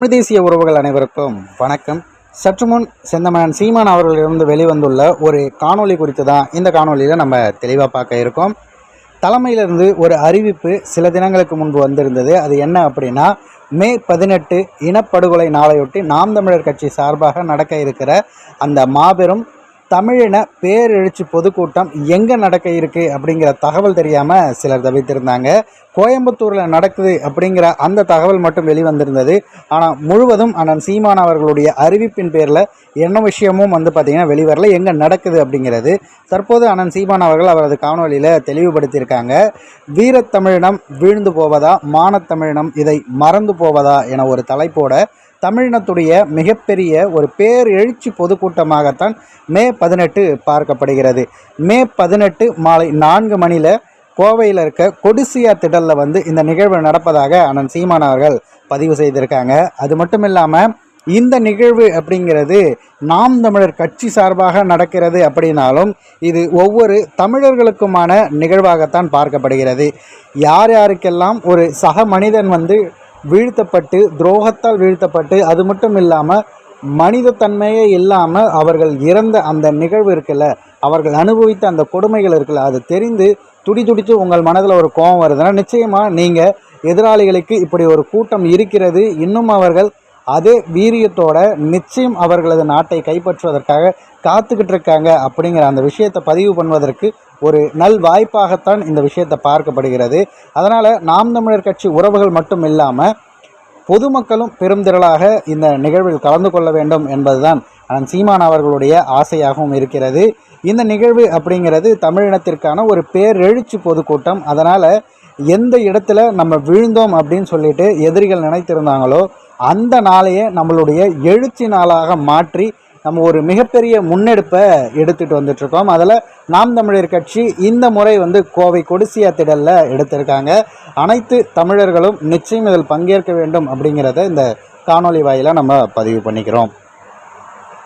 தமிழ் தேசிய உறவுகள் அனைவருக்கும் வணக்கம். சற்று முன் செந்தமன் சீமான் அவர்களிடமிருந்து வெளிவந்துள்ள ஒரு காணொளி குறித்து தான் இந்த காணொலியில் நம்ம தெளிவாக பார்க்க இருக்கோம். தலைமையிலிருந்து ஒரு அறிவிப்பு சில தினங்களுக்கு முன்பு வந்திருந்தது. அது என்ன அப்படின்னா மே பதினெட்டு இனப்படுகொலை நாளையொட்டி நாம் தமிழர் கட்சி சார்பாக நடக்க இருக்கிற அந்த மாபெரும் தமிழின பேரெழுச்சி பொதுக்கூட்டம் எங்கே நடக்க இருக்குது அப்படிங்கிற தகவல் தெரியாமல் சிலர் தவித்திருந்தாங்க. கோயம்புத்தூரில் நடக்குது அப்படிங்கிற அந்த தகவல் மட்டும் வெளிவந்திருந்தது. ஆனால் முழுவதும் அண்ணன் சீமான் அவர்களுடைய அறிவிப்பின் பேரில் என்ன விஷயமும் வந்து பார்த்திங்கன்னா வெளிவரல. எங்கே நடக்குது அப்படிங்கிறது தற்போது அண்ணன் சீமான் அவர்கள் அவரது காணொலியில் தெளிவுபடுத்தியிருக்காங்க. வீரத்தமிழினம் வீழ்ந்து போவதா மானத்தமிழினம் இதை மறந்து போவதா என ஒரு தலைப்போட தமிழினத்துடைய மிகப்பெரிய ஒரு பேர் எழுச்சி பொதுக்கூட்டமாகத்தான் மே பதினெட்டு பார்க்கப்படுகிறது. மே பதினெட்டு மாலை நான்கு மணியில் கோவையில் இருக்க கொடிசியா திடலில் வந்து இந்த நிகழ்வு நடப்பதாக அண்ணன் சீமான் அவர்கள் பதிவு செய்திருக்காங்க. அது மட்டும் இல்லாமல் இந்த நிகழ்வு அப்படிங்கிறது நாம் தமிழர் கட்சி சார்பாக நடக்கிறது அப்படின்னாலும் இது ஒவ்வொரு தமிழர்களுக்குமான நிகழ்வாகத்தான் பார்க்கப்படுகிறது. யார் யாருக்கெல்லாம் ஒரு சக மனிதன் வந்து வீழ்த்தப்பட்டு துரோகத்தால் வீழ்த்தப்பட்டு அது மட்டும் இல்லாமல் மனிதத்தன்மையே இல்லாமல் அவர்கள் இறந்த அந்த நிகழ்வு இருக்குல்ல அவர்கள் அனுபவித்த அந்த கொடுமைகள் இருக்குல்ல அது தெரிந்து துடி துடித்து உங்கள் மனதில் ஒரு கோபம் வருதுன்னா நிச்சயமாக நீங்கள் எதிராளிகளுக்கு இப்படி ஒரு கூட்டம் இருக்கிறது. இன்னும் அவர்கள் அதே வீரியத்தோட நிச்சயம் அவர்களது நாட்டை கைப்பற்றுவதற்காக காத்துக்கிட்டு இருக்காங்க அப்படிங்கிற அந்த விஷயத்தை பதிவு பண்ணுவதற்கு ஒரு நல் வாய்ப்பாகத்தான் இந்த விஷயத்தை பார்க்கப்படுகிறது. அதனால் நாம் தமிழர் கட்சி உறவுகள் மட்டும் இல்லாமல் பொதுமக்களும் பெருந்திரளாக இந்த நிகழ்வில் கலந்து கொள்ள வேண்டும் என்பதுதான் அண்ணன் சீமான் அவர்களுடைய ஆசையாகவும் இருக்கிறது. இந்த நிகழ்வு அப்படிங்கிறது தமிழினத்திற்கான ஒரு பேரெழுச்சி பொதுக்கூட்டம். அதனால் எந்த இடத்துல நம்ம விழுந்தோம் அப்படின்னு சொல்லிட்டு எதிரிகள் நினைத்திருந்தாங்களோ அந்த நாளையே நம்மளுடைய எழுச்சி நாளாக மாற்றி நம்ம ஒரு மிகப்பெரிய முன்னெடுப்பை எடுத்துகிட்டு வந்துட்ருக்கோம் அதில் நாம் தமிழர் கட்சி இந்த முறை வந்து கோவை கொடிசியா திடலில் எடுத்திருக்காங்க. அனைத்து தமிழர்களும் நிச்சயம் இதில் பங்கேற்க வேண்டும் அப்படிங்கிறத இந்த காணொலி வாயிலாக நம்ம பதிவு பண்ணிக்கிறோம்.